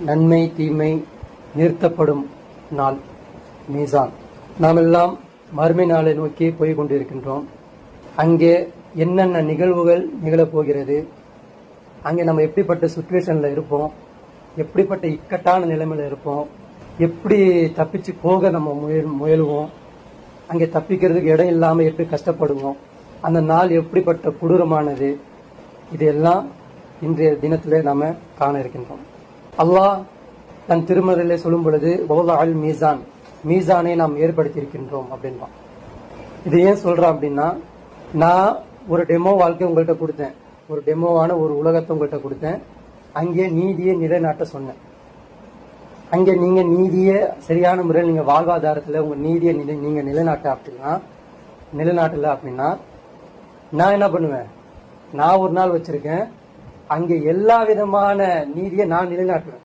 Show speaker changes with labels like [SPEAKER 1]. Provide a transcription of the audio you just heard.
[SPEAKER 1] நன்மை தீமை நிறுத்தப்படும் நாள் மீசான். நாம் எல்லாம் மறுமை நாளை நோக்கி போய் கொண்டிருக்கின்றோம். அங்கே என்னென்ன நிகழ்வுகள் நிகழப்போகிறது? அங்கே நம்ம எப்படிப்பட்ட சுச்சுவேஷனில் இருப்போம்? எப்படிப்பட்ட இக்கட்டான நிலைமையில் இருப்போம்? எப்படி தப்பிச்சு போக நம்ம முயல் முயலுவோம்? அங்கே தப்பிக்கிறதுக்கு இடம் இல்லாமல் எப்படி கஷ்டப்படுவோம்? அந்த நாள் எப்படிப்பட்ட கொடூரமானது? இதெல்லாம் இன்றைய தினத்திலே நாம் காண இருக்கின்றோம். அல்லாஹ் தன் திருமறையிலே சொல்லும் பொழுது அல் மீசான் மீசானை நாம் ஏற்படுத்தியிருக்கின்றோம் அப்படின்றான் இது ஏன் சொல்றேன் அப்படின்னா நான் ஒரு டெமோ வாழ்க்கை உங்கள்கிட்ட கொடுத்தேன். ஒரு டெமோவான ஒரு உலகத்தை உங்கள்கிட்ட கொடுத்தேன். அங்கே நீதியை நிலைநாட்ட சொன்னேன். அங்கே நீங்க நீதியை சரியான முறையில் நீங்க வாழ்வாதாரத்தில் உங்க நீதியை நிலை நீங்க நிலைநாட்ட அப்படின்னா நிலைநாட்டல அப்படின்னா நான் என்ன பண்ணுவேன்? நான் ஒரு நாள் வச்சிருக்கேன். அங்கே எல்லா விதமான நீதியை நான் நிலைநாட்டுவேன்.